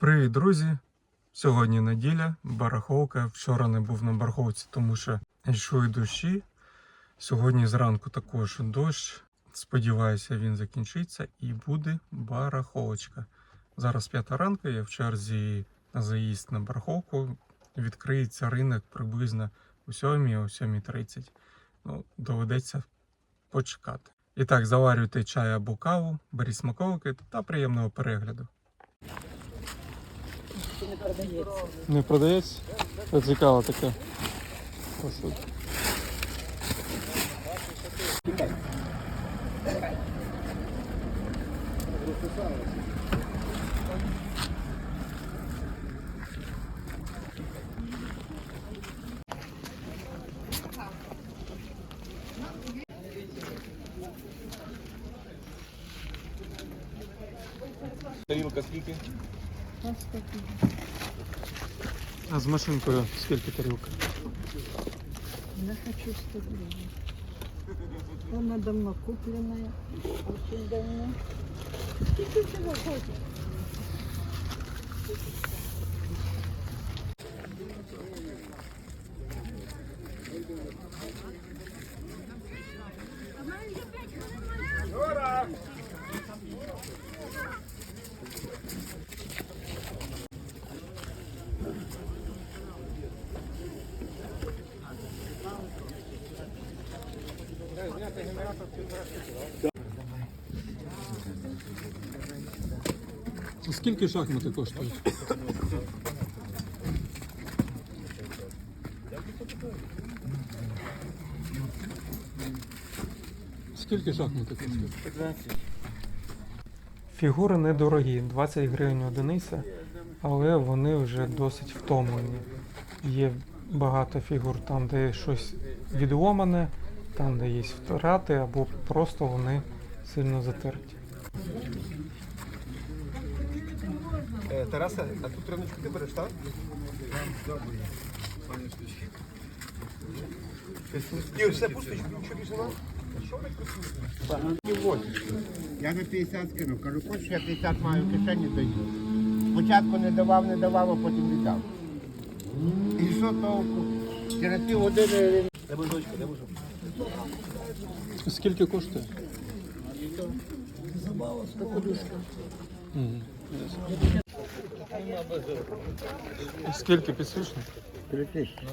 Привіт, друзі! Сьогодні неділя, бараховка. Вчора не був на бараховці, тому що йшли дощі. Сьогодні зранку також дощ. Сподіваюся, він закінчиться і буде бараховочка. Зараз п'ята ранку, я в черзі на заїзд на бараховку. Відкриється ринок приблизно о 7 о 7.30. Ну, доведеться почекати. І так, заварюйте чай або каву, беріть смаковики та приємного перегляду. Не продається. Не продається? Це цікаво таке. Тарілка скільки? Ось такі. А з машинкою скільки тарілка? Я хочу 100 гривен. Она давно купленная, очень давно. Сколько всего хочешь? Скільки шахмати коштують? Скільки шахмати коштують? Фігури недорогі, 20 гривень одиниця, але вони вже досить втомлені. Є багато фігур там, де щось відломане, там, де є втрати, або просто вони сильно затерті. Е, Тарасе, а тут риночку ти береш, так? Все пусто, нічого більше нема? Я на 50 скинув. Кажу, хочеш, я 50 маю в кишені даю. Спочатку не давав, не давав, а потім віддав. І що толку? Через пів години Де бульдочка, де бульдочка? Скільки коштує? І Скільки підсвічник? три тисячі.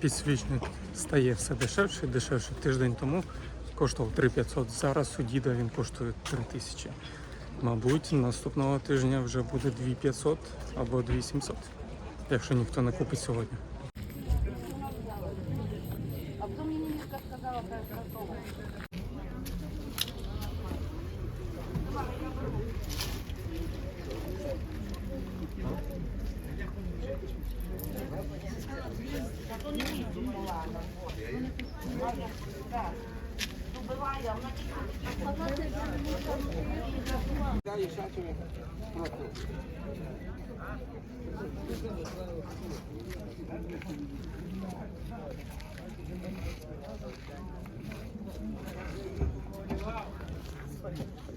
Підсвічник стає все дешевше і дешевше. Тиждень тому коштував 3500, зараз у діда він коштує 3000. Мабуть, наступного тижня вже буде 2500 або 2700, якщо ніхто не купить сьогодні. 加油下去！嗯。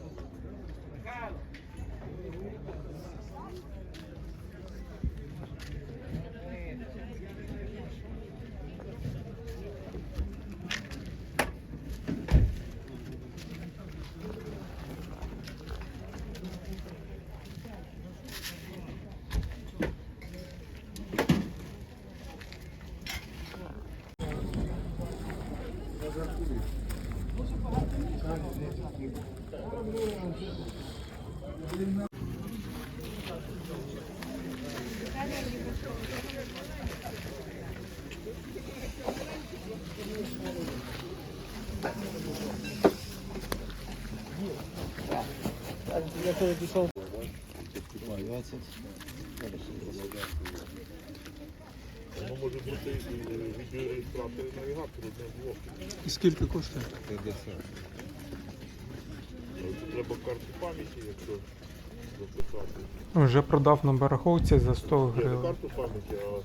Навігатору для двох. І скільки коштує? треба карту пам'яті, якщо записати. Ну, вже продав на бараховці за 100 Ні, не карту пам'яті, а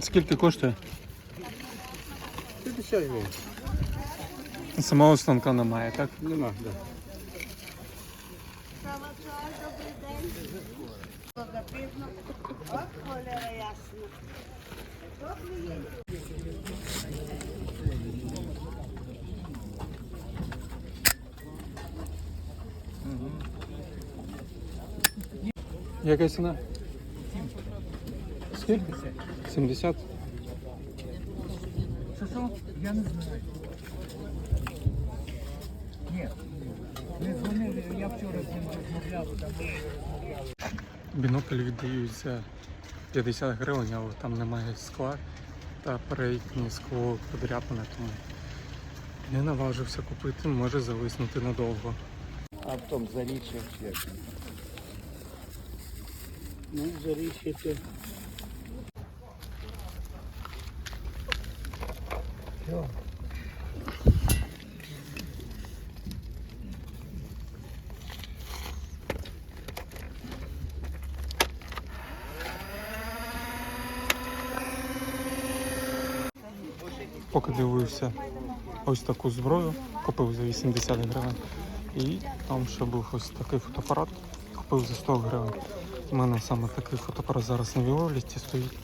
Скільки коштує? 50 гривень. Самого станка немає, так? Нема, да. Яка ціна? Скільки? 70. Що що? Я не знаю. Ні. Не дзвонили, я вчора з ним розмовляв, Бінокль віддають за 50 гривень, але там немає скла та переднє скло подряпане, тому не наважився купити, може зависнути надовго. А в тому заріччя все. Ну, заріччя це. Все. Поки дивився ось таку зброю, купив за 80 гривень. І там ще був ось такий фотоапарат, купив за 100 гривень. У мене саме такий фотоапарат зараз на віолісті стоїть.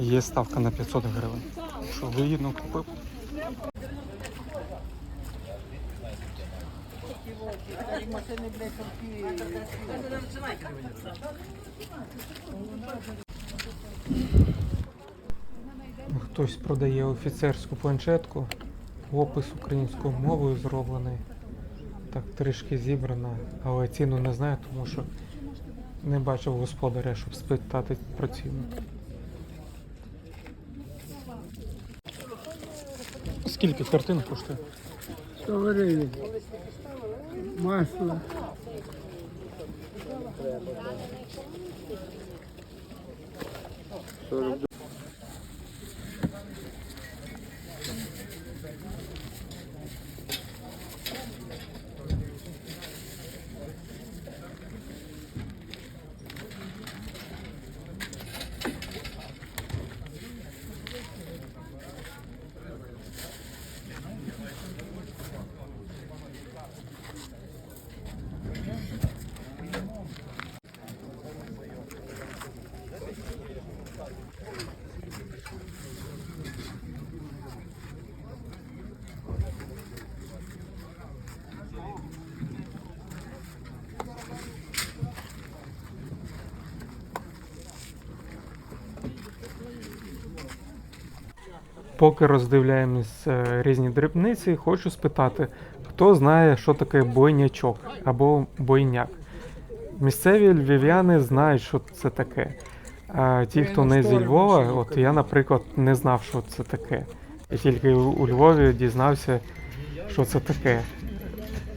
Є ставка на 500 гривень. Що вигідно купив. Хтось продає офіцерську планшетку, опис українською мовою зроблений. Так трішки зібрана, але ціну не знаю, тому що не бачив господаря, щоб спитати про ціну. Скільки картин коштує? 100 гривень. Масло. Поки роздивляємось е, різні дрібниці, хочу спитати, хто знає, що таке бойнячок або бойняк. Місцеві львів'яни знають, що це таке. А ті, хто не зі Львова, от я, наприклад, не знав, що це таке. І тільки у Львові дізнався, що це таке.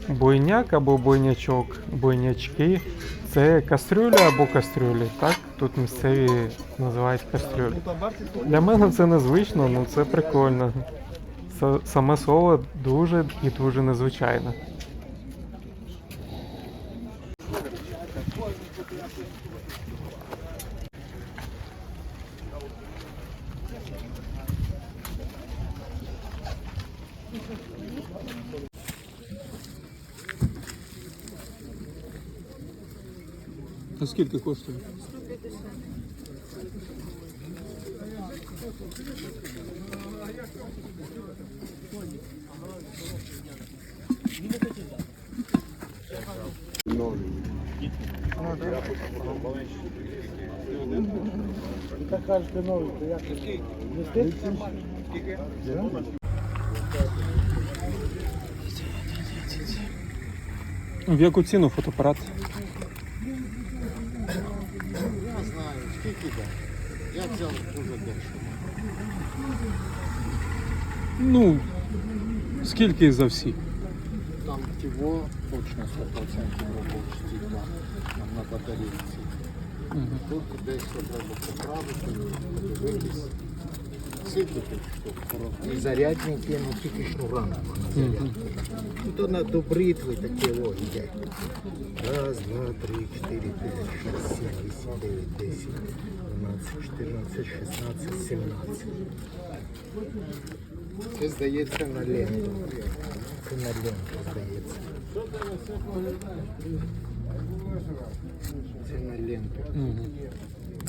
Бойняк або бойнячок, бойнячки це кастрюля або кастрюлі. Так, тут місцеві називають кастрюлі. Для мене це незвично, але це прикольно. Саме слово дуже і дуже незвичайне. А скільки коштує? В яку ціну фотоапарат? знаю, скільки так. Я взяв дуже дешево. Ну, скільки за всі? Там тіво точно 100% робочі стекла там на батарейці. Тут десь що треба поправити, подивитись. Тут? І зарядники, ну тільки. Тут вона до бритви такі о. Раз, два, три, чотири, п'ять, шість, сім, вісім, дев'ять, десять, дванадцять, чотирнадцять, шістнадцять, сімнадцять. Це здається на ленту. Це на ленту здається. Це на ленту.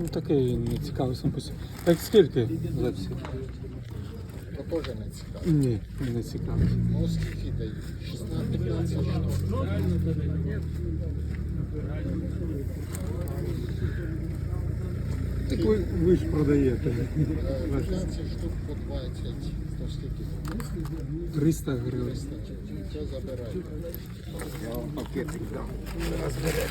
Ну такий не цікавий сам по собі. Так скільки за? То теж не цікаво. Ні, не цікавий. Ну скільки дають? 16-15 штук. Так ви, ви ж продаєте. Е, 15 штук по 20. То скільки? 300 гривень. Це забирайте. Я вам пакет віддам. Розберете.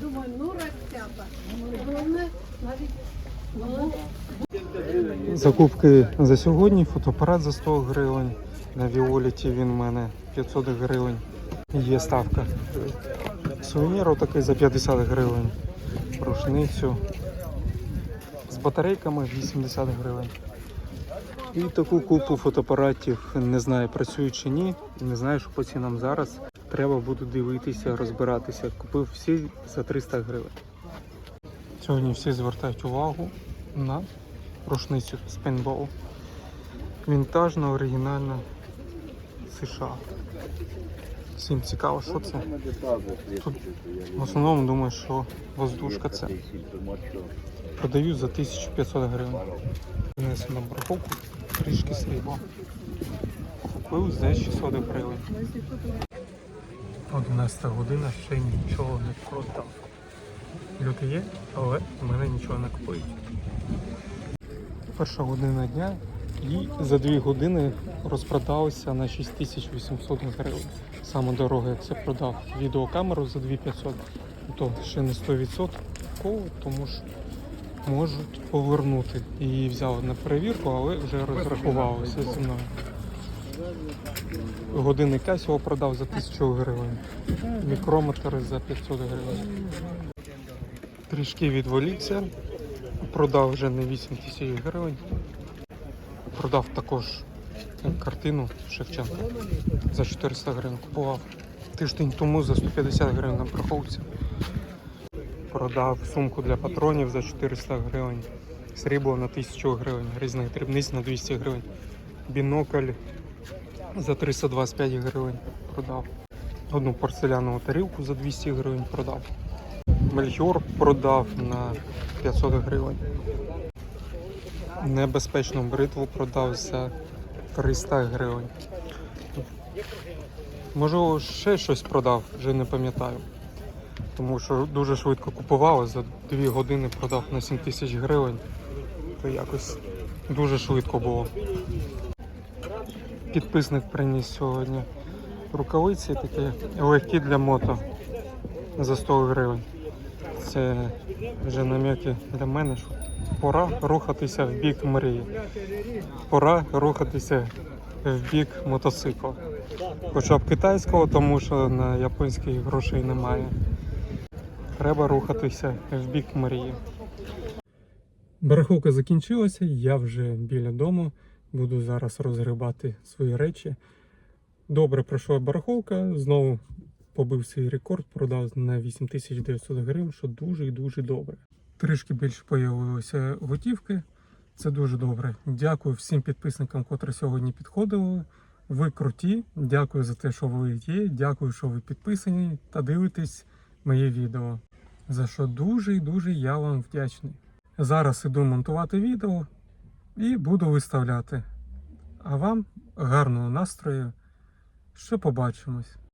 Думаю, ну розтяпа. Головне, Закупки за сьогодні, фотоапарат за 100 гривень. На Віоліті він в мене 500 гривень. Є ставка. Сувенір такий за 50 гривень. Рушницю. З батарейками 80 гривень. І таку купу фотоапаратів не знаю, працюють чи ні. Не знаю, що по цінам зараз. Треба буду дивитися, розбиратися. Купив всі за 300 гривень. Сьогодні всі звертають увагу на рушницю Spinball. Вінтажна, оригінальна США. Всім цікаво, що це. Тут в основному думаю, що воздушка це. Продаю за 1500 гривень. Внесу на браховку трішки срібла. Купив за 600 гривень. 11 година ще нічого не продав. Люди є, але в мене нічого не купують. Перша година дня і за дві години розпродався на 6800 гривень. Саме дорого, як це продав відеокамеру за 2500, то ще не 100%, тому що можуть повернути. Її взяв на перевірку, але вже розрахувалося зі мною. Годинник Casio продав за 1000 гривень, мікрометр за 500 гривень. Трішки відволікся, продав вже на 8 тисяч гривень. Продав також картину Шевченка за 400 гривень. Купував тиждень тому за 150 гривень на браховці. Продав сумку для патронів за 400 гривень. Срібло на 1000 гривень, різних дрібниць на 200 гривень. Бінокль за 325 гривень продав. Одну порцелянову тарілку за 200 гривень продав. Мельхіор продав на 500 гривень. Небезпечну бритву продав за 300 гривень. Можливо, ще щось продав, вже не пам'ятаю. Тому що дуже швидко купували, за 2 години продав на 7 тисяч гривень. То якось дуже швидко було. Підписник приніс сьогодні рукавиці такі легкі для мото за 100 гривень. Це вже намеки для мене, що пора рухатися в бік мрії. Пора рухатися в бік мотоцикла. Хоча б китайського, тому що на японських грошей немає. Треба рухатися в бік мрії. Бараховка закінчилася, я вже біля дому. Буду зараз розгрібати свої речі. Добре пройшла барахолка, знову побив свій рекорд, продав на 8900 гривень, що дуже і дуже добре. Трішки більше появилося готівки. Це дуже добре. Дякую всім підписникам, котрі сьогодні підходили. Ви круті. Дякую за те, що ви є. Дякую, що ви підписані та дивитесь моє відео. За що дуже і дуже я вам вдячний. Зараз іду монтувати відео і буду виставляти. А вам гарного настрою. Ще побачимось.